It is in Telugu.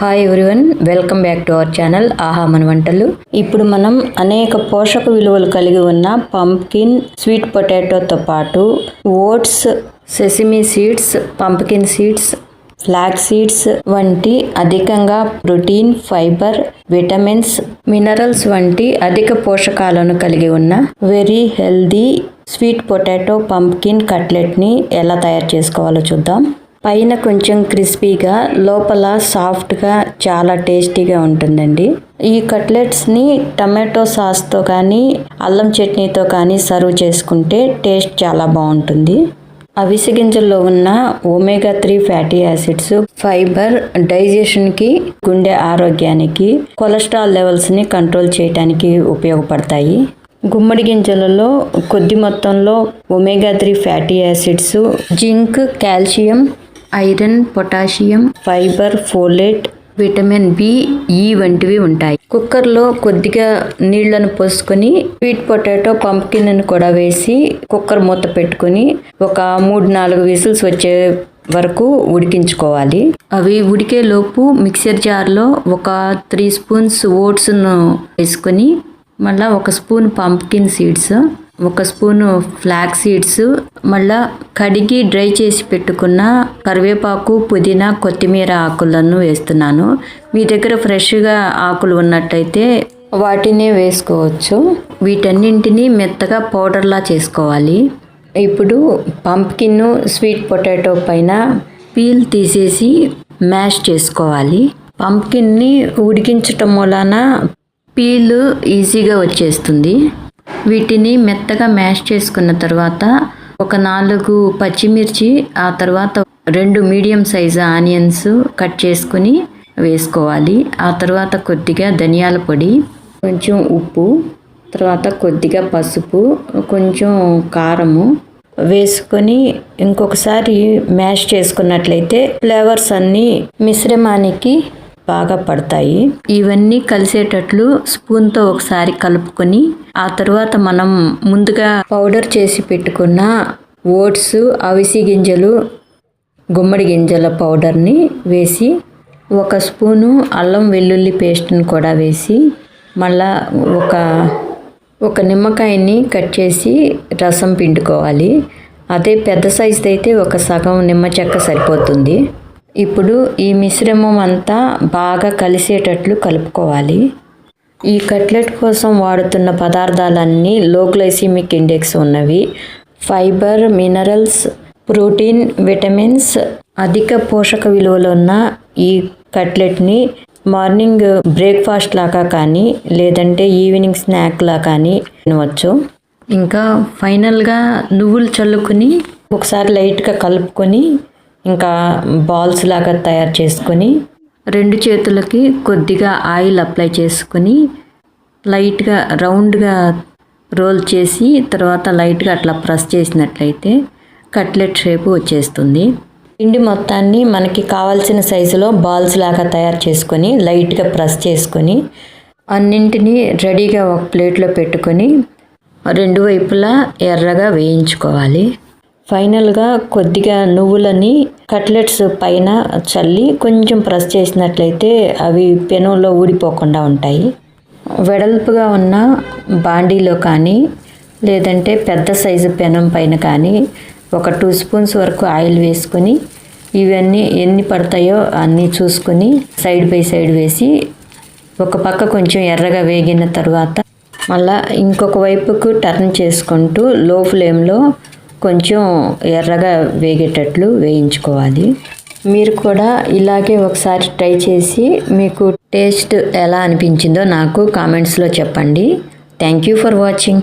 Hi everyone welcome back to our channel ఆహా మన వంటలు ఇప్పుడు మనం అనేక పోషక విలువలు కలిగి ఉన్న పంప్కిన్ స్వీట్ పొటాటోతో పాటు oats sesame seeds pumpkin seeds flax seeds వంటి అధికంగా ప్రోటీన్ ఫైబర్ విటమిన్స్ మినరల్స్ వంటి అధిక పోషకాలను కలిగి ఉన్న very healthy sweet potato pumpkin కట్లెట్ని ఎలా తయారు చేసుకోవాలో చూద్దాం. పైన కొంచెం క్రిస్పీగా లోపల సాఫ్ట్గా చాలా టేస్టీగా ఉంటుందండి. ఈ కట్లెట్స్ని టమాటో సాస్తో కానీ అల్లం చట్నీతో కానీ సర్వ్ చేసుకుంటే టేస్ట్ చాలా బాగుంటుంది. అవిసె గింజల్లో ఉన్న omega three fatty acids fibre డైజెషన్కి గుండె ఆరోగ్యానికి కొలెస్ట్రాల్ లెవెల్స్ని కంట్రోల్ చేయడానికి ఉపయోగపడతాయి. గుమ్మడి గింజలలో కొద్ది మొత్తంలో omega three fatty acids zinc calcium iron potassium fibre folate vitamin B E వంటివి ఉంటాయి. కుక్కర్లో కొద్దిగా నీళ్ళను పోసుకొని స్వీట్ పొటాటో పంప్కిన్ కూడా వేసి కుక్కర్ మూత పెట్టుకొని ఒక మూడు నాలుగు విజిల్స్ వచ్చే వరకు ఉడికించుకోవాలి. అవి ఉడికే లోపు మిక్సర్ జార్లో ఒక త్రీ స్పూన్స్ ఓట్స్ను వేసుకొని మళ్ళీ ఒక స్పూన్ పంప్కిన్ సీడ్స్ ఒక స్పూన్ ఫ్లాక్ సీడ్స్ మళ్ళా కడిగి డ్రై చేసి పెట్టుకున్న కరివేపాకు పుదీనా కొత్తిమీర ఆకులను వేస్తున్నాను. మీ దగ్గర ఫ్రెష్గా ఆకులు ఉన్నట్టయితే వాటినే వేసుకోవచ్చు. వీటన్నింటినీ మెత్తగా పౌడర్లా చేసుకోవాలి. ఇప్పుడు పంప్కిన్ స్వీట్ పొటాటో పైన పీల్ తీసేసి మ్యాష్ చేసుకోవాలి. పంప్కిన్ని ఉడికించటం వలన పీల్ ఈజీగా వచ్చేస్తుంది. వీటిని మెత్తగా మ్యాష్ చేసుకున్న తర్వాత ఒక నాలుగు పచ్చిమిర్చి ఆ తర్వాత రెండు మీడియం సైజు ఆనియన్స్ కట్ చేసుకుని వేసుకోవాలి. ఆ తర్వాత కొద్దిగా ధనియాల పొడి కొంచెం ఉప్పు తర్వాత కొద్దిగా పసుపు కొంచెం కారము వేసుకొని ఇంకొకసారి మ్యాష్ చేసుకున్నట్లయితే ఫ్లేవర్స్ అన్నీ మిశ్రమానికి బాగా పడతాయి. ఇవన్నీ కలిసేటట్లు స్పూన్తో ఒకసారి కలుపుకొని ఆ తర్వాత మనం ముందుగా పౌడర్ చేసి పెట్టుకున్న ఓట్స్ అవిసి గింజలు గుమ్మడి గింజల పౌడర్ని వేసి ఒక స్పూను అల్లం వెల్లుల్లి పేస్ట్ని కూడా వేసి మళ్ళా ఒక ఒక నిమ్మకాయని కట్ చేసి రసం పిండుకోవాలి. అదే పెద్ద సైజు అయితే ఒక సగం నిమ్మ చెక్క సరిపోతుంది. ఇప్పుడు ఈ మిశ్రమం అంతా బాగా కలిసేటట్లు కలుపుకోవాలి. ఈ కట్లెట్ కోసం వాడుతున్న పదార్థాలన్నీ లో గ్లైసిమిక్ ఇండెక్స్ ఉన్నవి. ఫైబర్ మినరల్స్ ప్రోటీన్ విటమిన్స్ అధిక పోషక విలువలు ఉన్న ఈ కట్లెట్ని మార్నింగ్ బ్రేక్ఫాస్ట్ లాగా కానీ లేదంటే ఈవినింగ్ స్నాక్ లా కానీ తినవచ్చు. ఇంకా ఫైనల్గా నువ్వులు చల్లుకుని ఒకసారి లైట్గా కలుపుకొని ఇంకా బాల్స్ లాగా తయారు చేసుకొని రెండు చేతులకి కొద్దిగా ఆయిల్ అప్లై చేసుకొని లైట్గా రౌండ్గా రోల్ చేసి తర్వాత లైట్గా అట్లా ప్రెస్ చేసినట్లయితే కట్లెట్ షేపు వచ్చేస్తుంది. పిండి మొత్తాన్ని మనకి కావాల్సిన సైజులో బాల్స్ లాగా తయారు చేసుకొని లైట్గా ప్రెస్ చేసుకొని అన్నింటినీ రెడీగా ఒక ప్లేట్లో పెట్టుకొని రెండు వైపులా ఎర్రగా వేయించుకోవాలి. ఫైనల్గా కొద్దిగా నువ్వులని కట్లెట్స్ పైన చల్లి కొంచెం ప్రెస్ చేసినట్లయితే అవి పెనంలో ఊడిపోకుండా ఉంటాయి. వెడల్పుగా ఉన్న బాండీలో కానీ లేదంటే పెద్ద సైజు పెనం పైన కానీ ఒక టూ స్పూన్స్ వరకు ఆయిల్ వేసుకొని ఇవన్నీ ఎన్ని పడతాయో అన్నీ చూసుకొని సైడ్ బై సైడ్ వేసి ఒక పక్క కొంచెం ఎర్రగా వేగిన తర్వాత మళ్ళా ఇంకొక వైపుకు టర్న్ చేసుకుంటూ లో ఫ్లేమ్లో కొంచెం ఎర్రగా వేగేటట్లు వేయించుకోవాలి. మీరు కూడా ఇలాగే ఒకసారి ట్రై చేసి మీకు టేస్ట్ ఎలా అనిపించిందో నాకు కామెంట్స్లో చెప్పండి. Thank you for watching.